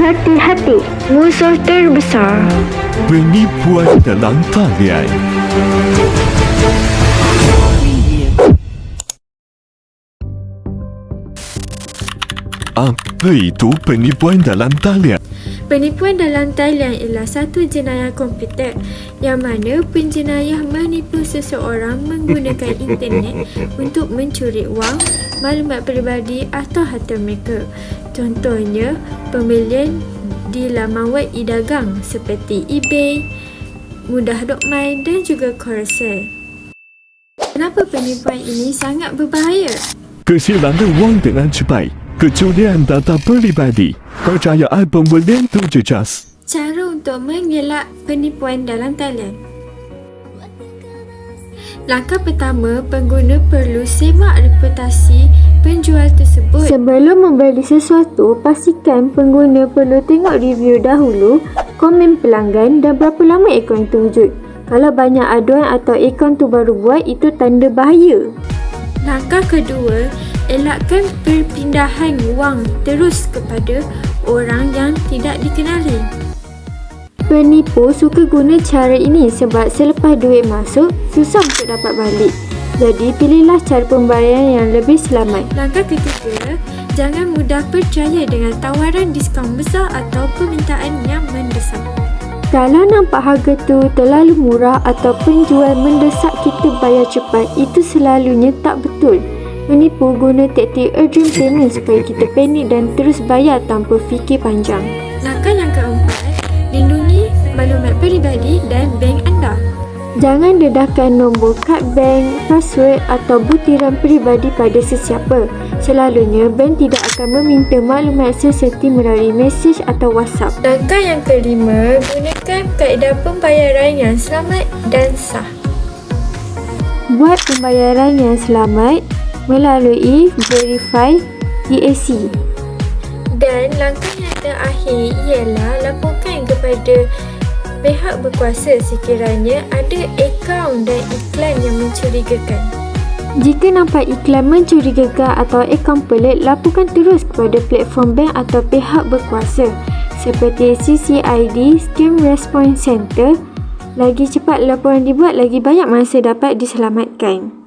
Hati-hati, musuh terbesar. Penipuan dalam talian. Apa itu penipuan dalam talian? Penipuan dalam talian ialah satu jenayah komputer yang mana penjenayah menipu seseorang menggunakan internet untuk mencuri wang, maklumat peribadi atau harta mereka. Contohnya, pembelian di laman web e-dagang seperti eBay, Mudah.my dan juga Carousel. Kenapa penipuan ini sangat berbahaya? Kesilangan wang dengan cepat, kecurian data peribadi, percayaan pembelian terjejas. Cara untuk mengelak penipuan dalam talian. Langkah pertama, pengguna perlu semak reputasi penjual tersebut. Sebelum membeli sesuatu, pastikan pengguna perlu tengok review dahulu, komen pelanggan dan berapa lama akaun itu wujud. Kalau banyak aduan atau akaun tu baru buat, itu tanda bahaya. Langkah kedua, elakkan perpindahan wang terus kepada orang yang tidak dikenali. Penipu suka guna cara ini sebab selepas duit masuk, susah untuk dapat balik. Jadi, pilihlah cara pembayaran yang lebih selamat. Langkah ketiga, jangan mudah percaya dengan tawaran diskaun besar atau permintaan yang mendesak. Kalau nampak harga tu terlalu murah atau penjual mendesak kita bayar cepat, itu selalunya tak betul. Penipu guna taktik urgent payment supaya kita panik dan terus bayar tanpa fikir panjang. Maklumat peribadi dan bank anda. Jangan dedahkan nombor kad bank, password atau butiran peribadi pada sesiapa. Selalunya, bank tidak akan meminta maklumat seserti melalui mesej atau WhatsApp. Langkah yang kelima, gunakan kaedah pembayaran yang selamat dan sah. Buat pembayaran yang selamat melalui Verify TAC. Dan langkah yang terakhir ialah laporkan kepada pihak berkuasa sekiranya ada akaun dan iklan yang mencurigakan. Jika nampak iklan mencurigakan atau akaun pelik, laporkan terus kepada platform bank atau pihak berkuasa seperti CCID Scam Response Center. Lagi cepat laporan dibuat, lagi banyak masa dapat diselamatkan.